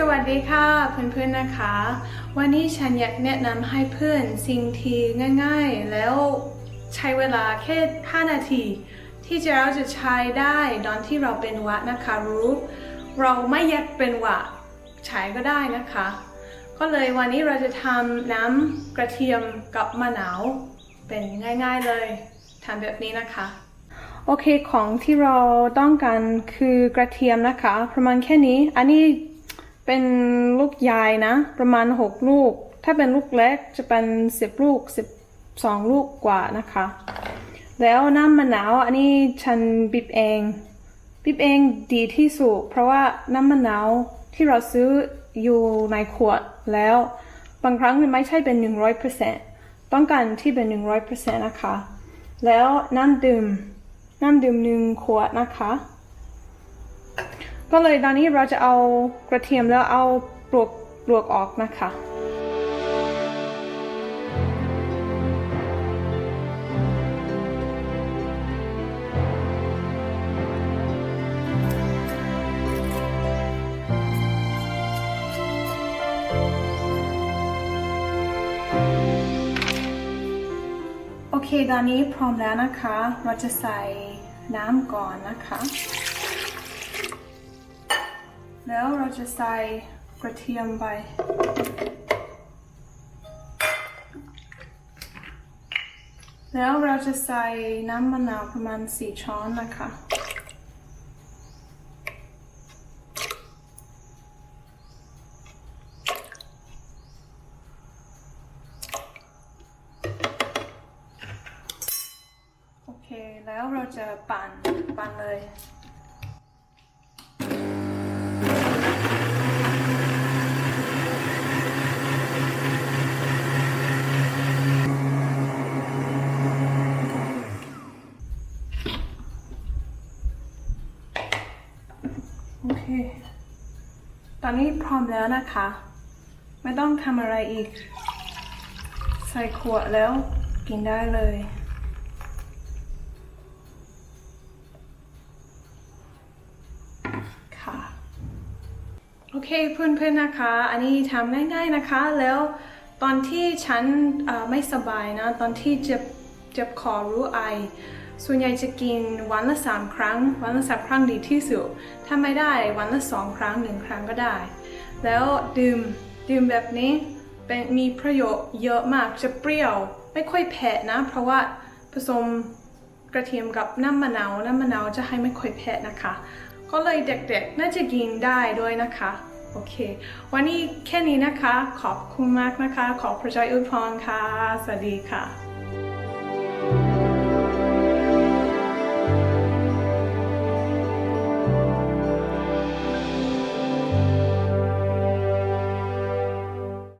สวัสดีค่ะเพื่อนๆนะคะ วันนี้ฉันอยากแนะนำให้เพื่อนสิ่งที่ง่ายๆ แล้วใช้เวลาแค่ 5 นาที ที่จะเราจะใช้ได้ตอนที่เราเป็นวัดนะคะรู้ เราไม่อยากเป็นวัดใช้ก็ได้นะคะ ก็เลยวันนี้เราจะทำน้ำกระเทียมกับมะนาวเป็นง่ายๆเลยทำแบบนี้นะคะโอเคของที่เราต้องการคือกระเทียมนะคะประมาณแค่นี้อันนี้ เป็นลูกใหญ่นะ ประมาณ 6 ลูก ถ้าเป็นลูกเล็กจะเป็น 10 ลูก 12 ลูกกว่านะคะ แล้วน้ำมะนาวอันนี้ฉันบีบเองบีบเองดีที่สุด เพราะว่าน้ำมะนาวที่เราซื้ออยู่ในขวดแล้ว บางครั้งมันไม่ใช่เป็น 100%ต้องการที่เป็น 100%นะคะ แล้วน้ำดื่มน้ำดื่มหนึ่งขวดนะคะ ก็เลยตอนนี้เราจะเอากระเทียมแล้วเอาปลวกปลวกออกนะคะโอเคตอนนี้พร้อมแล้วนะคะ เราจะใส่น้ำก่อนนะคะ แล้วเราจะใส่กระเทียมไป แล้วเราจะใส่น้ำมะนาวประมาณสี่ช้อนนะคะ โอเค แล้วเราจะปั่น ปั่นเลย เค ตอนนี้พร้อมแล้วนะคะ ไม่ต้องทำอะไรอีก ใส่ขวดแล้วกินได้เลยค่ะโอเคเพื่อนๆนะคะ อันนี้ทำง่ายๆนะคะ แล้วตอนที่ฉันไม่สบายนะ ตอนที่เจ็บเจ็บคอรู้ไอ ส่วนใหญ่จะกินวันละสามครั้ง วันละสามครั้งดีที่สุด ถ้าไม่ได้วันละสองครั้งหนึ่งครั้งก็ได้ แล้วดื่มดื่มแบบนี้เป็นมีประโยชน์เยอะมากจะเปรี้ยวไม่ค่อยเผ็ดนะ เพราะว่าผสมกระเทียมกับน้ำมะนาวน้ำมะนาวจะให้ไม่ค่อยเผ็ดนะคะ ก็เลยเด็กๆน่าจะกินได้ด้วยนะคะ โอเค วันนี้แค่นี้นะคะ ขอบคุณมากนะคะ ขอพระเจ้าอวยพรค่ะ สวัสดีค่ะ